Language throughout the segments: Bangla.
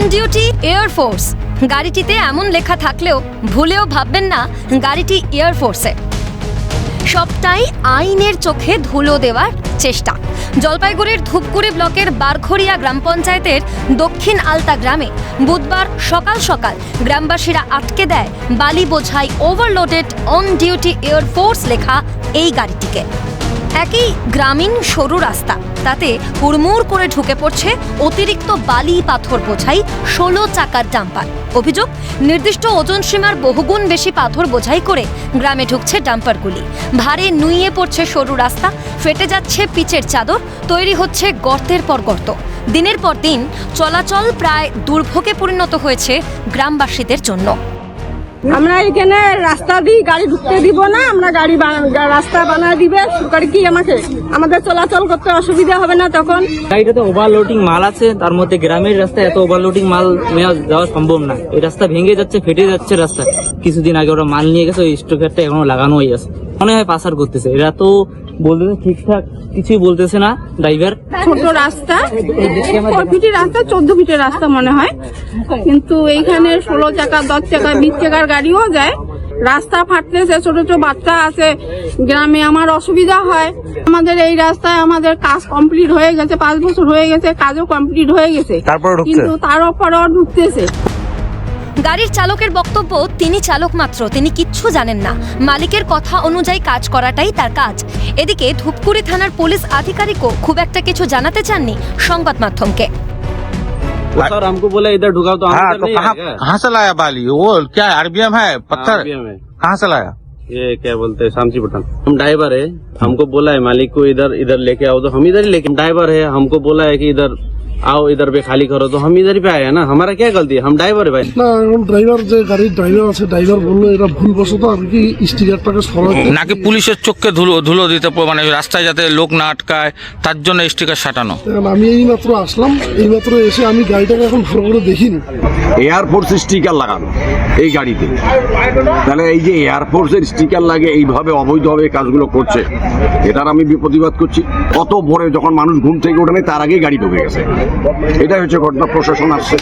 অন ডিউটি এয়ারফোর্স গাড়িটিতে এমন লেখা থাকলেও ভুলেও ভাববেন না গাড়িটি এয়ারফোর্সে সবটাই আইনের চোখে ধুলো দেওয়ার চেষ্টা। জলপাইগুড়ির ধূপগুড়ি ব্লকের বারঘরিয়া গ্রাম পঞ্চায়েতের দক্ষিণ আলতা গ্রামে বুধবার সকাল সকাল গ্রামবাসীরা আটকে দেয় বালি বোঝাই ওভারলোডেড অন ডিউটি এয়ারফোর্স লেখা এই গাড়িটিকে। একই গ্রামীণ সরু রাস্তা। তাতে হুড়মুড় করে ঢুকে পড়ছে অতিরিক্ত বালি পাথর বোঝাই ষোলো চাকার ডাম্পার। অভিযোগ, নির্দিষ্ট ওজন সীমার বহুগুণ বেশি পাথর বোঝাই করে গ্রামে ঢুকছে ডাম্পারগুলি। ভারে নুইয়ে পড়ছে সরু রাস্তা, ফেটে যাচ্ছে পিচের চাদর, তৈরি হচ্ছে গর্তের পর গর্ত। দিনের পর দিন চলাচল প্রায় দুর্ভোগে পরিণত হয়েছে গ্রামবাসীদের জন্য। আমরা এখানে রাস্তা দিয়ে গাড়ি ঢুকতে দিব না, আমরা গাড়ি রাস্তা বানায় দিবে। সরকার কি আমাকে, আমাদের চলাচল করতে অসুবিধা হবে না তখন? গাড়িটা গাড়িটাতে ওভারলোডিং মাল আছে, তার মধ্যে গ্রামের রাস্তায় এত ওভারলোডিং মাল নেওয়া যাওয়া সম্ভব না। এই রাস্তা ভেঙে যাচ্ছে, ফেটে যাচ্ছে রাস্তা। কিছুদিন আগে ওরা মাল নিয়ে গেছে, ওই স্টোকারটা এখনও লাগানো হয়ে আছে। মনে হয় পাসার করতেছে। এরা তো বলতেছে ঠিকঠাক কিছুই বলতেছে না ড্রাইভার ছোট রাস্তা ফিটের রাস্তা চোদ্দ ফিটের রাস্তা মনে হয়। কিন্তু এইখানে ষোলো চাকা দশ চাকা বিশ চাকার গাড়িও যায়। রাস্তা ফাটতেছে ছোট ছোট বাচ্চা আছে। গ্রামে আমার অসুবিধা হয়। আমাদের এই রাস্তায় আমাদের কাজ কমপ্লিট হয়ে গেছে পাঁচ বছর হয়ে গেছে কাজও কমপ্লিট হয়ে গেছে। কিন্তু তার পরেও ঢুকতেছে। গাড়ির চালকের বক্তব্য তিনি চালক মাত্র তিনি কিচ্ছু জানেন না মালিকের কথা অনুযায়ী কাজ করাটাই তার কাজ এদিকে ধূপগুড়ি থানার পুলিশ আধিকারিকও খুব একটা কিছু জানাতে চাননি সংবাদ মাধ্যমকে सर हमको बोला इधर ढुकाओ तो हम हाँ इधर तो नहीं कहाँ आएगा। कहाँ से लाया बाली वो क्या आरबीएम है पत्थर हाँ, RBM है। कहाँ से लाया ये क्या बोलते हैं शामची पठान हम ड्राइवर है हमको बोला है मालिक को इधर इधर लेके आओ तो हम इधर ही लेके ड्राइवर है हमको बोला है कि इधर आओ इधर पे खाली करो तो हम इधर ही पे आए हैं ना हमारा क्या गलती है हम ड्राइवर है भाई না এখন ড্রাইভার যে গাড়ির ড্রাইভার আছে ড্রাইভার বললো এটা ভুলবশত আর কি স্টিকারটাকে সরাতে নাকি পুলিশের চোখকে ধুলো ধুলো দিতে প- মানে রাস্তায় যাতে লোক না আটকায় তার জন্য স্টিকার সাটানো এখন আমি এই মাত্র আসলাম এই মাত্র এসে আমি গাড়িটাকে এখন ভালো করে দেখিনি এয়ারফোর্স স্টিকার লাগানো এই গাড়িতে তাহলে এই যে এয়ারফোর্সের স্টিকার লাগে এইভাবে অবৈধভাবে এই কাজগুলো করছে এটার আমি প্রতিবাদ করছি কত ভোরে যখন মানুষ ঘুম থেকে ওঠে নেই তার আগেই গাড়ি ঢুকে গেছে এটাই হচ্ছে ঘটনা, প্রশাসন আসছে।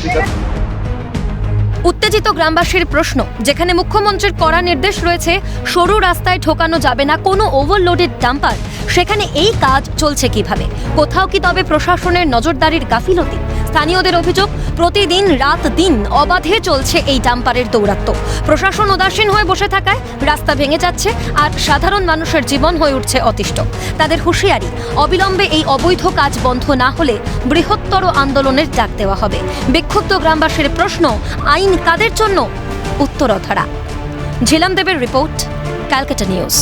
উত্তেজিত গ্রামবাসীর প্রশ্ন, যেখানে মুখ্যমন্ত্রীর কড়া নির্দেশ রয়েছে, সরু রাস্তায় ঠোকানো যাবে না, কোনো ওভারলোডেড ডাম্পার সেখানে এই কাজ চলছে কীভাবে? কোথাও কি তবে প্রশাসনের নজরদারির গাফিলতি? স্থানীয়দের অভিযোগ, প্রতিদিন রাত দিন অবাধে চলছে এই ডাম্পারের দৌরাত্ম্য। প্রশাসন উদাসীন হয়ে বসে থাকায় রাস্তা ভেঙে যাচ্ছে আর সাধারণ মানুষের জীবন হয়ে উঠছে অতিষ্ঠ। তাদের হুঁশিয়ারি, অবিলম্বে এই অবৈধ কাজ বন্ধ না হলে বৃহত্তর আন্দোলনের ডাক দেওয়া হবে। বিক্ষুব্ধ গ্রামবাসীর প্রশ্ন, আইন কাদের জন্য? উত্তরধরা। ঝিলাম দেবের রিপোর্ট, ক্যালকাটা নিউজ।